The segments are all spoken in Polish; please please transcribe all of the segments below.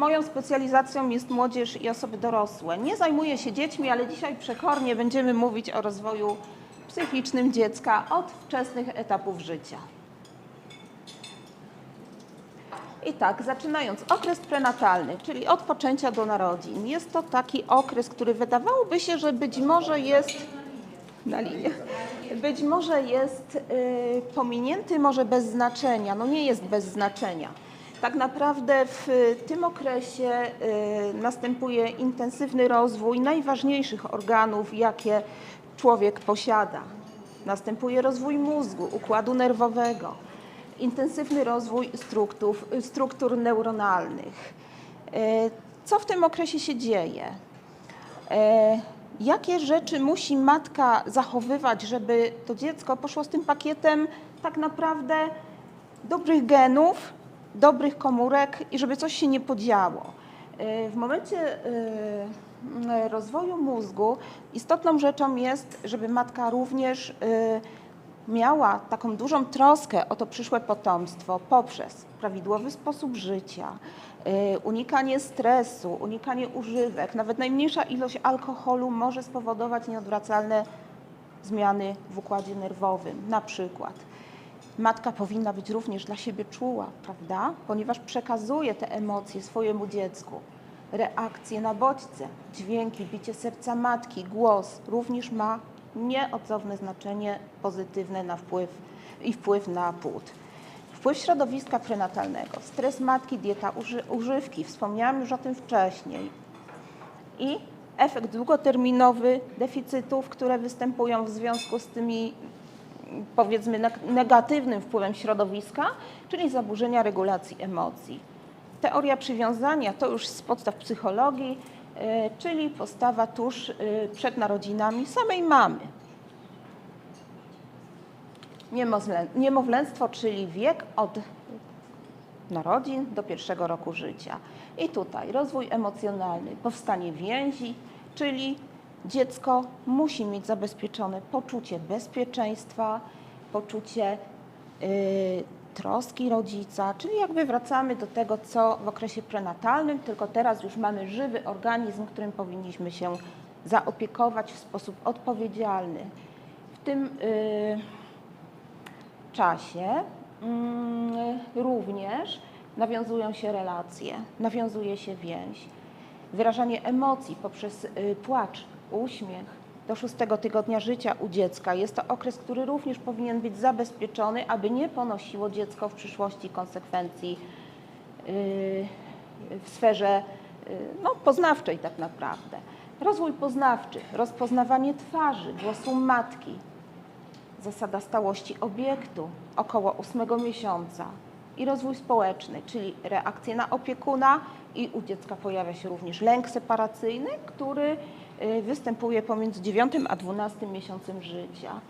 Moją specjalizacją jest młodzież i osoby dorosłe. Nie zajmuję się dziećmi, ale dzisiaj przekornie będziemy mówić o rozwoju psychicznym dziecka od wczesnych etapów życia. I tak, zaczynając, okres prenatalny, czyli od poczęcia do narodzin. Jest to taki okres, który wydawałoby się, że być może jest na linię. Być może jest y, pominięty, może bez znaczenia. No nie jest bez znaczenia. Tak naprawdę w tym okresie y, następuje intensywny rozwój najważniejszych organów, jakie człowiek posiada. Następuje rozwój mózgu, układu nerwowego, intensywny rozwój struktur, struktur neuronalnych. Y, Co w tym okresie się dzieje? E, jakie rzeczy musi matka zachowywać, żeby to dziecko poszło z tym pakietem tak naprawdę dobrych genów, dobrych komórek i żeby coś się nie podziało. E, W momencie e, rozwoju mózgu istotną rzeczą jest, żeby matka również e, miała taką dużą troskę o to przyszłe potomstwo poprzez prawidłowy sposób życia, y, unikanie stresu, unikanie używek. Nawet najmniejsza ilość alkoholu może spowodować nieodwracalne zmiany w układzie nerwowym. Na przykład matka powinna być również dla siebie czuła, prawda? Ponieważ przekazuje te emocje swojemu dziecku. Reakcje na bodźce, dźwięki, bicie serca matki, głos również ma nieodzowne znaczenie pozytywne na wpływ i wpływ na płód. Wpływ środowiska prenatalnego, stres matki, dieta, uży, używki, wspomniałam już o tym wcześniej. I efekt długoterminowy deficytów, które występują w związku z tymi powiedzmy neg- negatywnym wpływem środowiska, czyli zaburzenia regulacji emocji. Teoria przywiązania to już z podstaw psychologii, e, czyli postawa tuż e, przed narodzinami samej mamy. Niemowlę- Niemowlęctwo, czyli wiek od narodzin do pierwszego roku życia. I tutaj rozwój emocjonalny, powstanie więzi, czyli dziecko musi mieć zabezpieczone poczucie bezpieczeństwa, poczucie y, troski rodzica, czyli jakby wracamy do tego, co w okresie prenatalnym, tylko teraz już mamy żywy organizm, którym powinniśmy się zaopiekować w sposób odpowiedzialny. W tym y, czasie mm, również nawiązują się relacje, nawiązuje się więź, wyrażanie emocji poprzez y, płacz, uśmiech. Do szóstego tygodnia życia u dziecka jest to okres, który również powinien być zabezpieczony, aby nie ponosiło dziecko w przyszłości konsekwencji y, w sferze y, no, poznawczej tak naprawdę. Rozwój poznawczy, rozpoznawanie twarzy, głosu matki, zasada stałości obiektu około ósmego miesiąca i rozwój społeczny, czyli reakcje na opiekuna i u dziecka pojawia się również lęk separacyjny, który y, występuje pomiędzy 9 a 12 miesiącem życia.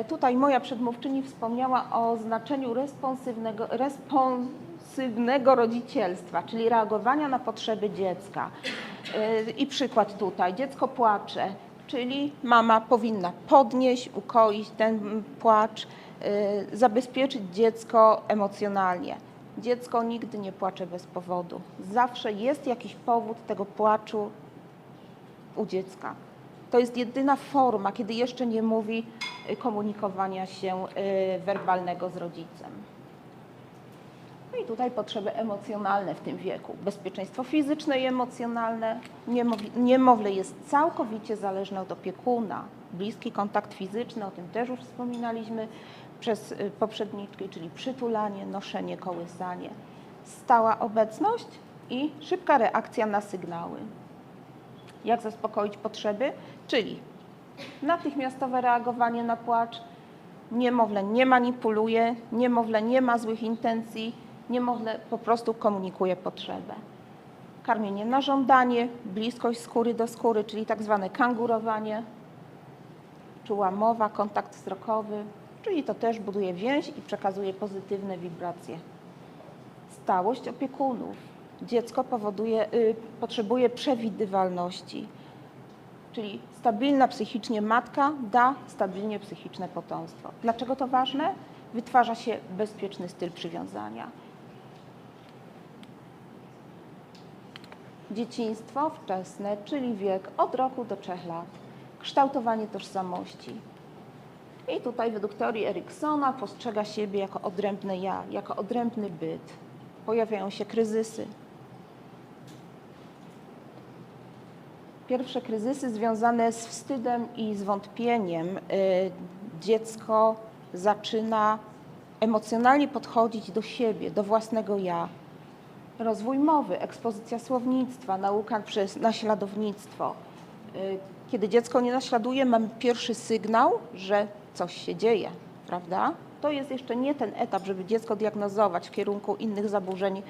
Y, Tutaj moja przedmówczyni wspomniała o znaczeniu responsywnego, responsywnego rodzicielstwa, czyli reagowania na potrzeby dziecka. Y, I przykład tutaj, dziecko płacze, czyli mama powinna podnieść, ukoić ten płacz, zabezpieczyć dziecko emocjonalnie. Dziecko nigdy nie płacze bez powodu. Zawsze jest jakiś powód tego płaczu u dziecka. To jest jedyna forma, kiedy jeszcze nie mówi y, komunikowania się y, werbalnego z rodzicem. No i tutaj potrzeby emocjonalne w tym wieku. Bezpieczeństwo fizyczne i emocjonalne. Niemow- Niemowlę jest całkowicie zależne od opiekuna. Bliski kontakt fizyczny, o tym też już wspominaliśmy przez y, poprzedniczki, czyli przytulanie, noszenie, kołysanie. Stała obecność i szybka reakcja na sygnały. Jak zaspokoić potrzeby? Czyli natychmiastowe reagowanie na płacz, niemowlę nie manipuluje, niemowlę nie ma złych intencji, niemowlę po prostu komunikuje potrzebę. Karmienie na żądanie, bliskość skóry do skóry, czyli tak zwane kangurowanie, czuła mowa, kontakt wzrokowy, czyli to też buduje więź i przekazuje pozytywne wibracje. Stałość opiekunów. Dziecko powoduje, y, potrzebuje przewidywalności, czyli stabilna psychicznie matka da stabilnie psychiczne potomstwo. Dlaczego to ważne? Wytwarza się bezpieczny styl przywiązania. Dzieciństwo wczesne, czyli wiek od roku do 3 lat. Kształtowanie tożsamości. I tutaj według teorii Eriksona postrzega siebie jako odrębne ja, jako odrębny byt. Pojawiają się kryzysy. Pierwsze kryzysy związane z wstydem i zwątpieniem. Y, Dziecko zaczyna emocjonalnie podchodzić do siebie, do własnego ja. Rozwój mowy, ekspozycja słownictwa, nauka przez naśladownictwo. Y, Kiedy dziecko nie naśladuje, mamy pierwszy sygnał, że coś się dzieje, prawda? To jest jeszcze nie ten etap, żeby dziecko diagnozować w kierunku innych zaburzeń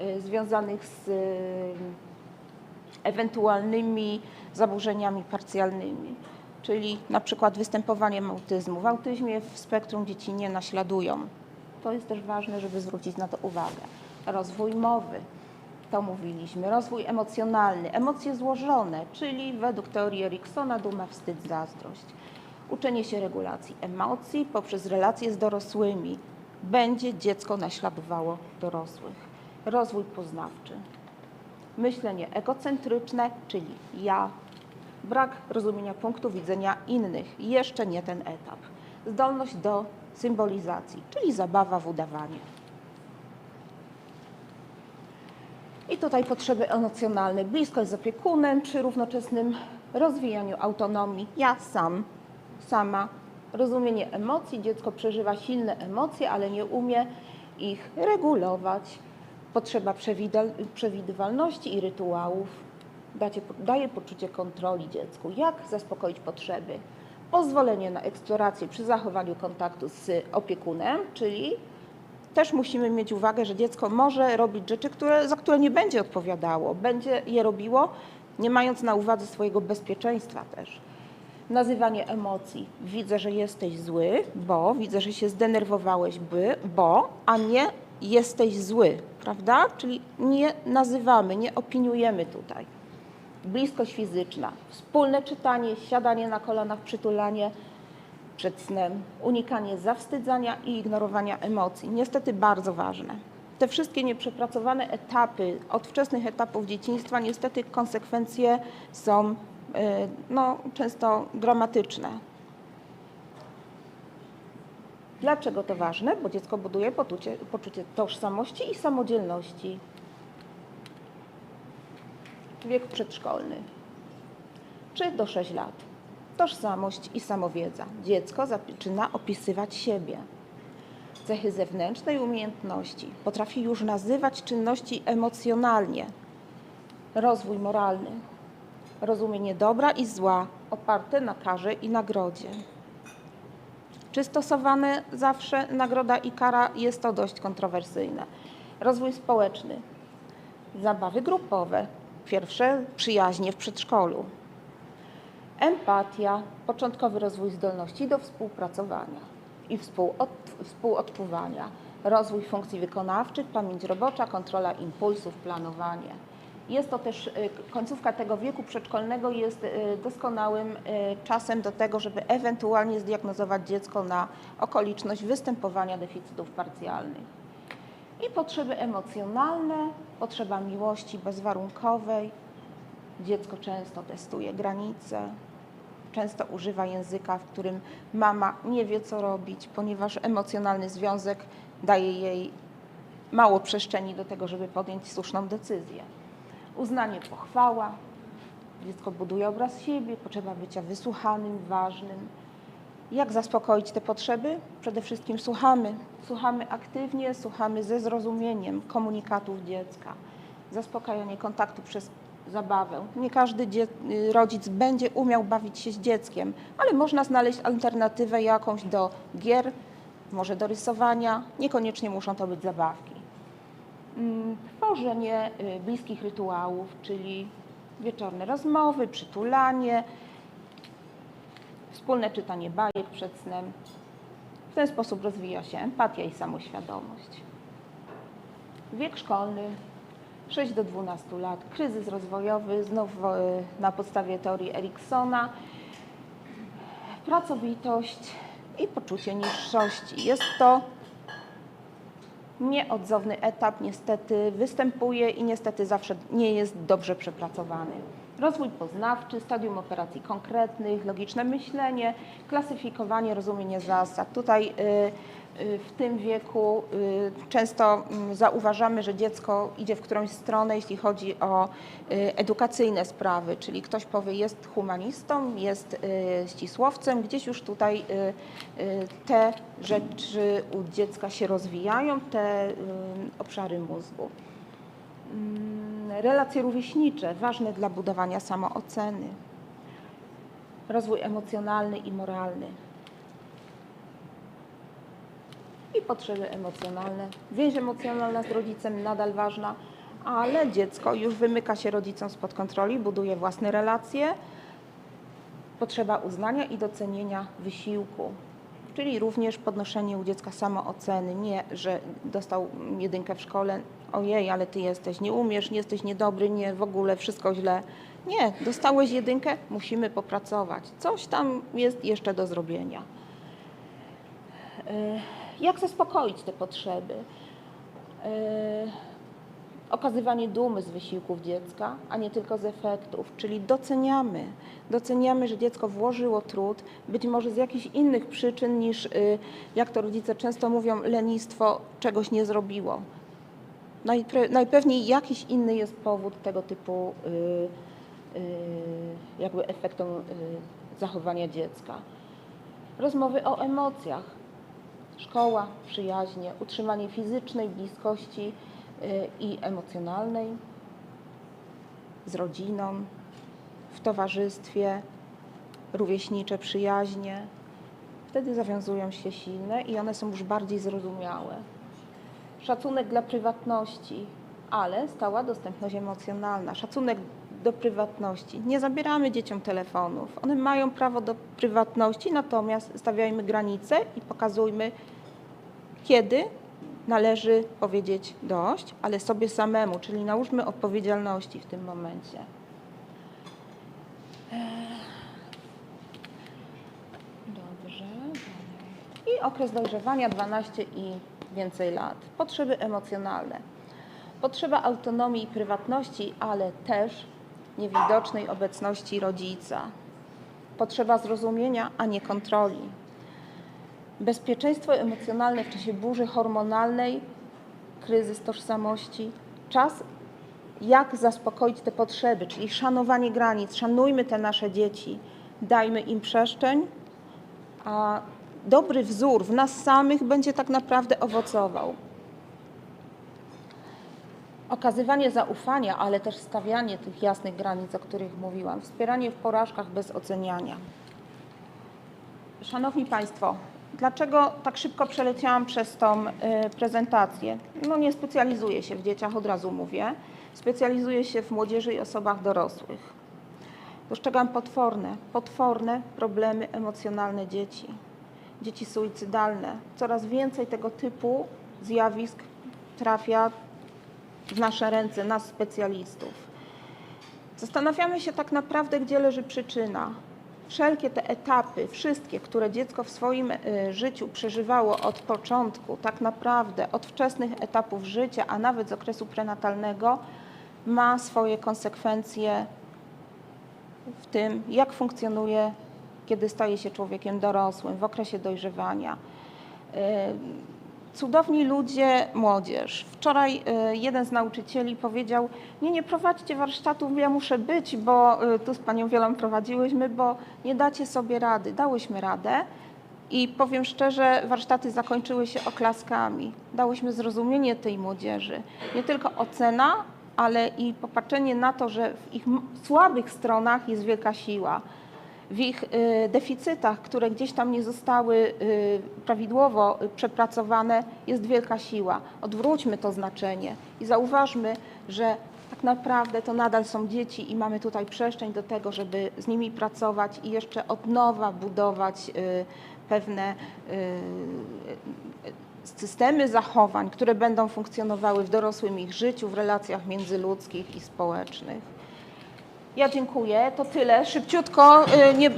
y, związanych z y, ewentualnymi zaburzeniami parcjalnymi, czyli na przykład występowaniem autyzmu. W autyzmie w spektrum dzieci nie naśladują. To jest też ważne, żeby zwrócić na to uwagę. Rozwój mowy, to mówiliśmy. Rozwój emocjonalny, emocje złożone, czyli według teorii Eriksona duma, wstyd, zazdrość. Uczenie się regulacji emocji poprzez relacje z dorosłymi. Będzie dziecko naśladowało dorosłych. Rozwój poznawczy myślenie egocentryczne, czyli ja, brak rozumienia punktu widzenia innych, jeszcze nie ten etap. Zdolność do symbolizacji, czyli zabawa w udawanie. I tutaj potrzeby emocjonalne, bliskość z opiekunem przy równoczesnym rozwijaniu autonomii. Ja sam, sama, rozumienie emocji. Dziecko przeżywa silne emocje, ale nie umie ich regulować. Potrzeba przewidywalności i rytuałów. Dacie, daje poczucie kontroli dziecku. Jak zaspokoić potrzeby? Pozwolenie na eksplorację przy zachowaniu kontaktu z opiekunem, czyli też musimy mieć uwagę, że dziecko może robić rzeczy, które, za które nie będzie odpowiadało. Będzie je robiło, nie mając na uwadze swojego bezpieczeństwa też. Nazywanie emocji. Widzę, że jesteś zły, bo widzę, że się zdenerwowałeś, by, bo, a nie jesteś zły, prawda? Czyli nie nazywamy, nie opiniujemy tutaj. Bliskość fizyczna, wspólne czytanie, siadanie na kolanach, przytulanie przed snem, unikanie zawstydzania i ignorowania emocji. Niestety bardzo ważne. Te wszystkie nieprzepracowane etapy, od wczesnych etapów dzieciństwa, niestety konsekwencje są no, często dramatyczne. Dlaczego to ważne? Bo dziecko buduje poczucie, poczucie tożsamości i samodzielności. Wiek przedszkolny. 3 do 6 lat. Tożsamość i samowiedza. Dziecko zaczyna opisywać siebie. Cechy zewnętrzne i umiejętności. Potrafi już nazywać czynności emocjonalnie. Rozwój moralny. Rozumienie dobra i zła oparte na karze i nagrodzie. Czy stosowane zawsze nagroda i kara jest to dość kontrowersyjne. Rozwój społeczny, zabawy grupowe, pierwsze przyjaźnie w przedszkolu. Empatia, początkowy rozwój zdolności do współpracowania i współod, współodczuwania. Rozwój funkcji wykonawczych, pamięć robocza, kontrola impulsów, planowanie. Jest to też y, końcówka tego wieku przedszkolnego jest y, doskonałym y, czasem do tego, żeby ewentualnie zdiagnozować dziecko na okoliczność występowania deficytów parcjalnych. I potrzeby emocjonalne, potrzeba miłości bezwarunkowej. Dziecko często testuje granice, często używa języka, w którym mama nie wie, co robić, ponieważ emocjonalny związek daje jej mało przestrzeni do tego, żeby podjąć słuszną decyzję. Uznanie, pochwała. Dziecko buduje obraz siebie, potrzeba bycia wysłuchanym, ważnym. Jak zaspokoić te potrzeby? Przede wszystkim słuchamy. Słuchamy aktywnie, słuchamy ze zrozumieniem komunikatów dziecka. Zaspokajanie kontaktu przez zabawę. Nie każdy y, rodzic będzie umiał bawić się z dzieckiem, ale można znaleźć alternatywę jakąś do gier, może do rysowania. Niekoniecznie muszą to być zabawki. Mm, Tworzenie y, bliskich rytuałów, czyli wieczorne rozmowy, przytulanie, wspólne czytanie bajek przed snem. W ten sposób rozwija się empatia i samoświadomość. Wiek szkolny 6 do 12 lat, kryzys rozwojowy, znów y, na podstawie teorii Eriksona, pracowitość i poczucie niższości. Jest to Nieodzowny etap niestety występuje i niestety zawsze nie jest dobrze przepracowany. Rozwój poznawczy, stadium operacji konkretnych, logiczne myślenie, klasyfikowanie, rozumienie zasad. Tutaj y, w tym wieku y, często mm, zauważamy, że dziecko idzie w którąś stronę, jeśli chodzi o y, edukacyjne sprawy, czyli ktoś powie jest humanistą, jest y, ścisłowcem, gdzieś już tutaj y, y, te rzeczy u dziecka się rozwijają, te y, obszary mózgu. Mm, Relacje rówieśnicze, ważne dla budowania samooceny. Rozwój emocjonalny i moralny. I potrzeby emocjonalne. Więź emocjonalna z rodzicem nadal ważna, ale dziecko już wymyka się rodzicom spod kontroli, buduje własne relacje. Potrzeba uznania i docenienia wysiłku, czyli również podnoszenie u dziecka samooceny. Nie, że dostał jedynkę w szkole, ojej, ale ty jesteś, nie umiesz, nie jesteś niedobry, nie, w ogóle wszystko źle. Nie, dostałeś jedynkę, musimy popracować. Coś tam jest jeszcze do zrobienia. Jak zaspokoić te potrzeby? E, Okazywanie dumy z wysiłków dziecka, a nie tylko z efektów, czyli doceniamy, doceniamy, że dziecko włożyło trud, być może z jakichś innych przyczyn niż, y, jak to rodzice często mówią, lenistwo czegoś nie zrobiło. Najpewniej jakiś inny jest powód tego typu y, y, jakby efektom zachowania dziecka. Rozmowy o emocjach. Szkoła, przyjaźnie, utrzymanie fizycznej bliskości y, i emocjonalnej z rodziną, w towarzystwie, rówieśnicze przyjaźnie. Wtedy zawiązują się silne i one są już bardziej zrozumiałe szacunek dla prywatności, ale stała dostępność emocjonalna, szacunek do prywatności. Nie zabieramy dzieciom telefonów. One mają prawo do prywatności, natomiast stawiajmy granice i pokazujmy, kiedy należy powiedzieć dość, ale sobie samemu, czyli nałóżmy odpowiedzialności w tym momencie. Dobrze. I okres dojrzewania 12 i więcej lat. Potrzeby emocjonalne. Potrzeba autonomii i prywatności, ale też niewidocznej obecności rodzica. Potrzeba zrozumienia, a nie kontroli. Bezpieczeństwo emocjonalne w czasie burzy hormonalnej, kryzys tożsamości. Czas, jak zaspokoić te potrzeby, czyli szanowanie granic. Szanujmy te nasze dzieci, dajmy im przestrzeń, a dobry wzór w nas samych będzie tak naprawdę owocował. Okazywanie zaufania, ale też stawianie tych jasnych granic, o których mówiłam, wspieranie w porażkach bez oceniania. Szanowni Państwo, dlaczego tak szybko przeleciałam przez tą y, prezentację? No nie specjalizuję się w dzieciach, od razu mówię. Specjalizuję się w młodzieży i osobach dorosłych. Dostrzegam potworne, potworne problemy emocjonalne dzieci dzieci suicydalne. Coraz więcej tego typu zjawisk trafia w nasze ręce, nas specjalistów. Zastanawiamy się tak naprawdę, gdzie leży przyczyna. Wszelkie te etapy, wszystkie, które dziecko w swoim y, życiu przeżywało od początku, tak naprawdę od wczesnych etapów życia, a nawet z okresu prenatalnego, ma swoje konsekwencje w tym, jak funkcjonuje kiedy staje się człowiekiem dorosłym, w okresie dojrzewania. Cudowni ludzie, młodzież. Wczoraj e, jeden z nauczycieli powiedział: Nie, nie prowadźcie warsztatów, ja muszę być, bo e, tu z panią Wielą prowadziłyśmy, bo nie dacie sobie rady. Dałyśmy radę i powiem szczerze, warsztaty zakończyły się oklaskami. Dałyśmy zrozumienie tej młodzieży. Nie tylko ocena, ale i popatrzenie na to, że w ich słabych stronach jest wielka siła w ich y, deficytach, które gdzieś tam nie zostały y, prawidłowo y, przepracowane, jest wielka siła. Odwróćmy to znaczenie i zauważmy, że tak naprawdę to nadal są dzieci i mamy tutaj przestrzeń do tego, żeby z nimi pracować i jeszcze od nowa budować pewne systemy zachowań, które będą funkcjonowały w dorosłym ich życiu, w relacjach międzyludzkich i społecznych. Ja dziękuję. To tyle. Szybciutko. y, Nie.